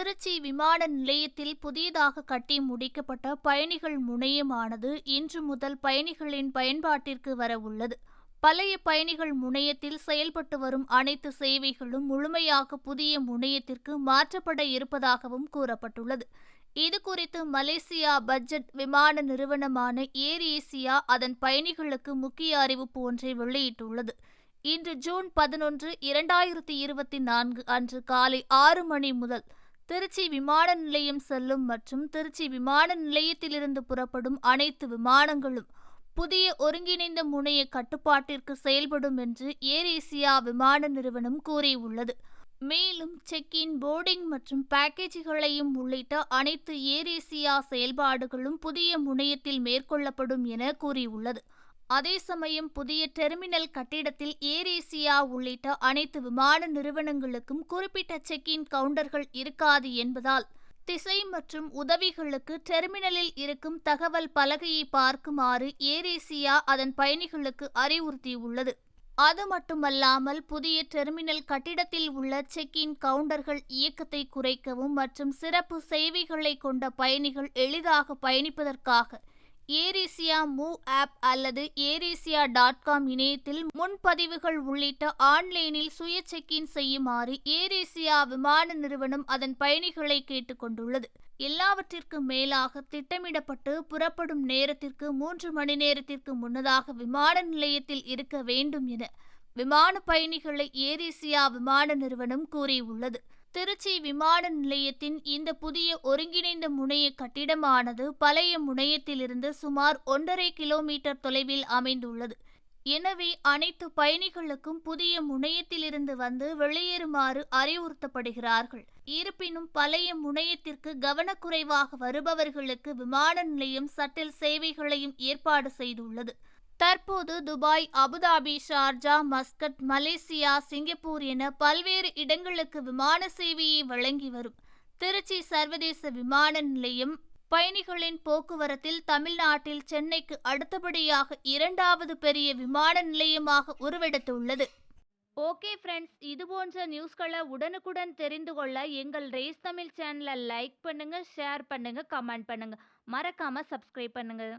திருச்சி விமான நிலையத்தில் புதியதாக கட்டி முடிக்கப்பட்ட பயணிகள் முனையமானது இன்று முதல் பயணிகளின் பயன்பாட்டிற்கு வர உள்ளது. பழைய பயணிகள் முனையத்தில் செயல்பட்டு வரும் அனைத்து சேவைகளும் முழுமையாக புதிய முனையத்திற்கு மாற்றப்பட இருப்பதாகவும் கூறப்பட்டுள்ளது. இது குறித்து மலேசியா பட்ஜெட் விமான நிறுவனமான ஏர் ஏசியா அதன் பயணிகளுக்கு முக்கிய அறிவிப்பு ஒன்றை வெளியிட்டுள்ளது. இன்று ஜூன் பதினொன்று இரண்டாயிரத்தி இருபத்தி நான்கு அன்று காலை ஆறு மணி முதல் திருச்சி விமான நிலையம் செல்லும் மற்றும் திருச்சி விமான நிலையத்திலிருந்து புறப்படும் அனைத்து விமானங்களும் புதிய ஒருங்கிணைந்த முனைய கட்டுப்பாட்டிற்கு செயல்படும் என்று ஏர் ஏசியா விமான நிறுவனம் கூறியுள்ளது. மேலும் செக் இன் போர்டிங் மற்றும் பேக்கேஜ்களையும் உள்ளிட்ட அனைத்து ஏர் ஏசியா செயல்பாடுகளும் புதிய முனையத்தில் மேற்கொள்ளப்படும் என கூறியுள்ளது. அதே சமயம் புதிய டெர்மினல் கட்டிடத்தில் ஏர் ஏசியா உள்ளிட்ட அனைத்து விமான நிறுவனங்களுக்கும் குறிப்பிட்ட செக் இன் கவுண்டர்கள் இருக்காது என்பதால் திசை மற்றும் உதவிகளுக்கு டெர்மினலில் இருக்கும் தகவல் பலகையை பார்க்குமாறு ஏர் ஏசியா அதன் பயணிகளுக்கு அறிவுறுத்தியுள்ளது. அது மட்டுமல்லாமல் புதிய டெர்மினல் கட்டிடத்தில் உள்ள செக் இன் கவுண்டர்கள் இயக்கத்தை குறைக்கவும் மற்றும் சிறப்பு சேவைகளை கொண்ட பயணிகள் எளிதாக பயணிப்பதற்காக ஏரேசியா மூவ் ஆப் அல்லது ஏரேசியா டாட் காம் இணையத்தில் முன்பதிவுகள் உள்ளிட்ட ஆன்லைனில் சுய செக்இன் செய்யுமாறு ஏரேசியா விமான நிறுவனம் அதன் பயணிகளை கேட்டுக்கொண்டுள்ளது. எல்லாவற்றிற்கும் மேலாக திட்டமிடப்பட்டு புறப்படும் நேரத்திற்கு மூன்று மணி நேரத்திற்கு முன்னதாக விமான நிலையத்தில் இருக்க வேண்டும் என விமான பயணிகளை ஏரேசியா விமான நிறுவனம் கூறியுள்ளது. திருச்சி விமான நிலையத்தின் இந்த புதிய ஒருங்கிணைந்த முனைய கட்டிடமானது பழைய முனையத்திலிருந்து சுமார் ஒன்றரை கிலோமீட்டர் தொலைவில் அமைந்துள்ளது. எனவே அனைத்து பயணிகளுக்கும் புதிய முனையத்திலிருந்து வந்து வெளியேறுமாறு அறிவுறுத்தப்படுகிறார்கள். இருப்பினும் பழைய முனையத்திற்கு கவனக்குறைவாக வருபவர்களுக்கு விமான நிலையம் சட்டில் சேவைகளையும் ஏற்பாடு செய்துள்ளது. தற்போது Dubai Abu Dhabi Sharjah Muscat Malaysia Singapore என பல்வேறு இடங்களுக்கு விமான சேவையை வழங்கி வரும். திருச்சி சர்வதேச விமான நிலையம் பயணிகளின் போக்குவரத்தில் தமிழ்நாட்டில் சென்னைக்கு அடுத்தபடியாக இரண்டாவது பெரிய விமான நிலையமாக உருவெடுத்துள்ளது. ஓகே ஃப்ரெண்ட்ஸ் இது போன்ற நியூஸ்களை உடனுக்குடன் தெரிந்து கொள்ள எங்கள் ரேஸ் தமிழ் சேனலை லைக் பண்ணுங்கள் ஷேர் பண்ணுங்கள் கமெண்ட் பண்ணுங்கள் மறக்காமல் சப்ஸ்கிரைப் பண்ணுங்கள்